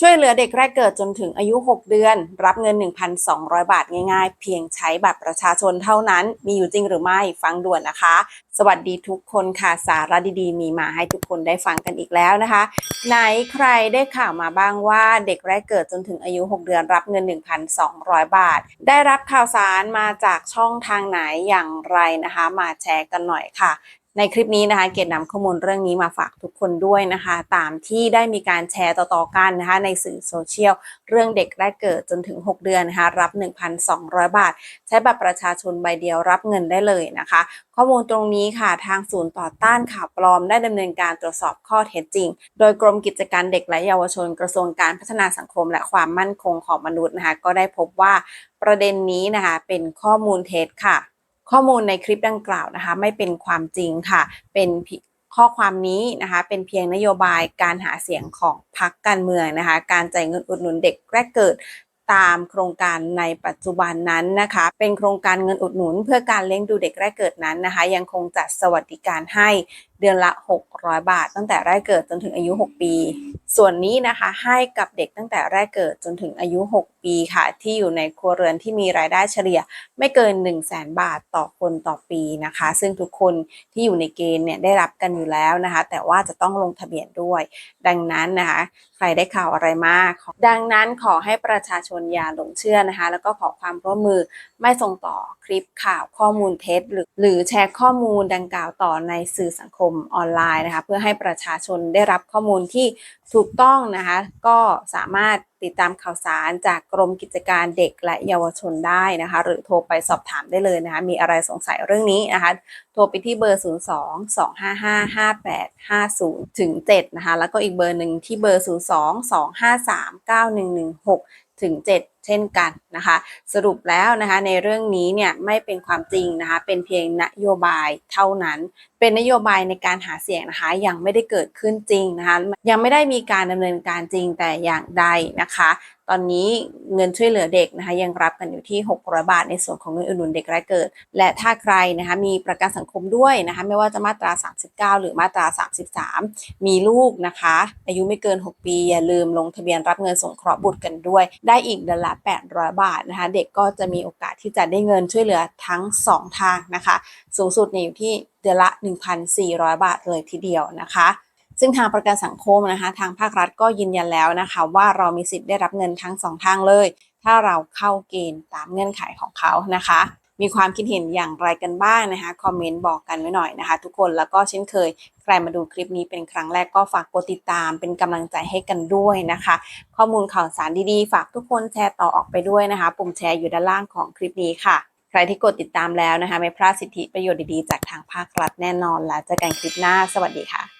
ช่วยเหลือเด็กแรกเกิดจนถึงอายุ 6 เดือน รับเงิน 1,200 บาทง่ายๆ เพียงใช้บัตรประชาชนเท่านั้น มีอยู่จริงหรือไม่ฟังด่วนนะคะ สวัสดีทุกคนค่ะสาระดีๆ มีมาให้ทุกคนได้ฟังกันอีกแล้วนะคะ ไหนใครได้ข่าวมาบ้างว่าเด็กแรกเกิดจนถึงอายุ 6 เดือน รับเงิน 1,200 บาท ได้รับข่าวสารมาจากช่องทางไหนอย่างไรนะคะ มาแชร์กันหน่อยค่ะ ในคลิปนี้นะคะเกดนำข้อมูลเรื่องนี้มาฝากทุกคนด้วยนะคะ ตามที่ได้มีการแชร์ต่อๆกันนะคะ ในสื่อโซเชียล เรื่องเด็กแรกเกิดจนถึง 6 เดือนนะคะ รับ 1,200 บาท ใช้บัตรประชาชนใบเดียวรับเงินได้เลยนะคะ ข้อมูลตรงนี้ค่ะทางศูนย์ต่อต้านข่าวปลอมได้ดำเนินการตรวจสอบข้อเท็จจริง โดยกรมกิจการเด็กและเยาวชนกระทรวงการพัฒนาสังคมและความมั่นคงของมนุษย์นะคะ ก็ได้พบว่าประเด็นนี้นะคะเป็นข้อมูลเท็จค่ะ ข้อมูลในคลิปดังกล่าวนะคะ ไม่เป็นความจริงค่ะ เป็นข้อความนี้นะคะเป็นเพียงนโยบายการหาเสียงของพรรคการเมืองนะคะ การจ่ายเงินอุดหนุนเด็กแรกเกิดตามโครงการในปัจจุบันนั้นนะคะ เป็นโครงการเงินอุดหนุน เพื่อการเลี้ยงดูเด็กแรกเกิดนั้นนะคะ ยังคงจัดสวัสดิการให้ เดือนละ 600 บาท ตั้งแต่แรกเกิดจนถึงอายุ 6 ปี ส่วนนี้นะคะให้กับเด็กตั้งแต่แรกเกิดจนถึงอายุ 6 ปีค่ะ ที่อยู่ในครัวเรือนที่มีรายได้เฉลี่ยไม่เกิน 1 0 0 0 0แบาทต่อคนต่อปีนะคะ ซึ่งทุกคนที่อยู่ในเกณฑ์เนี่ยได้รับกันอยู่แล้วนะคะ แต่ว่าจะต้องลงทะเบียนด้วย ดังนั้นนะคะใครได้ข่าวอะไรมาก ดังนั้นขอให้ประชาชนอย่าหลงเชื่อนะคะ แล้วก็ขอความร่วมมือไม่ส่งต่อคลิปข่าวข้อมูลเท็จหรือหรือแชร์ข้อมูลดังกล่าวต่อในสื่อสังคมออนไลน์นะคะ เพื่อให้ประชาชนได้รับข้อมูลที่ถูกต้องนะคะ ก็สามารถติดตามข่าวสารจากกรมกิจการเด็กและเยาวชนได้นะคะ หรือโทรไปสอบถามได้เลยนะคะ มีอะไรสงสัยเรื่องนี้นะคะ โทรไปที่เบอร์ 0 2 2 5 5 5 8 5 0ถึง7นะคะ แล้วก็อีกเบอร์หนึ่งที่เบอร์ 0 2 2 5 3 9 1 1 6ถึง7 เช่นกันนะคะ สรุปแล้วนะคะในเรื่องนี้เนี่ยไม่เป็นความจริงนะคะ เป็นเพียงนโยบายเท่านั้น เป็นนโยบายในการหาเสียงนะคะ ยังไม่ได้เกิดขึ้นจริงนะคะ ยังไม่ได้มีการดำเนินการจริงแต่อย่างใดนะคะ ตอนนี้เงินช่วยเหลือเด็กนะคะ ยังรับกันอยู่ที่ 600 บาท ในส่วนของเงินอุดหนุนเด็กแรกเกิด และถ้าใครนะคะมีประกันสังคมด้วยนะคะ ไม่ว่าจะมาตรา 39 หรือมาตรา 33 มีลูกนะคะ อายุไม่เกิน 6 ปีอย่าลืมลงทะเบียนรับเงินสงเคราะห์บุตรกันด้วย ได้อีกเดือนละ800 บาทนะคะ เด็กก็จะมีโอกาสที่จะได้เงินช่วยเหลือทั้ง 2 ทางนะคะ สูงสุดเนี่ยอยู่ที่เดือนละ 1,400 บาทเลยทีเดียวนะคะ ซึ่งทางประกันสังคมนะคะ ทางภาครัฐก็ยืนยันแล้วนะคะ ว่าเรามีสิทธิ์ได้รับเงินทั้งสองทางเลย ถ้าเราเข้าเกณฑ์ตามเงื่อนไขของเขานะคะ มีความคิดเห็นอย่างไรกันบ้างนะคะคอมเมนต์บอกกันไว้หน่อยนะคะ ทุกคนแล้วก็เช่นเคยใครมาดูคลิปนี้เป็นครั้งแรกก็ฝากกดติดตามเป็นกำลังใจให้กันด้วยนะคะ ข้อมูลข่าวสารดีๆ ฝากทุกคนแชร์ต่อออกไปด้วยนะคะ ปุ่มแชร์อยู่ด้านล่างของคลิปนี้ค่ะใครที่กดติดตามแล้วนะคะไม่พลาดสิทธิประโยชน์ดีๆจากทางภาครัฐแน่นอนแล้วเจอกันคลิปหน้าสวัสดีค่ะ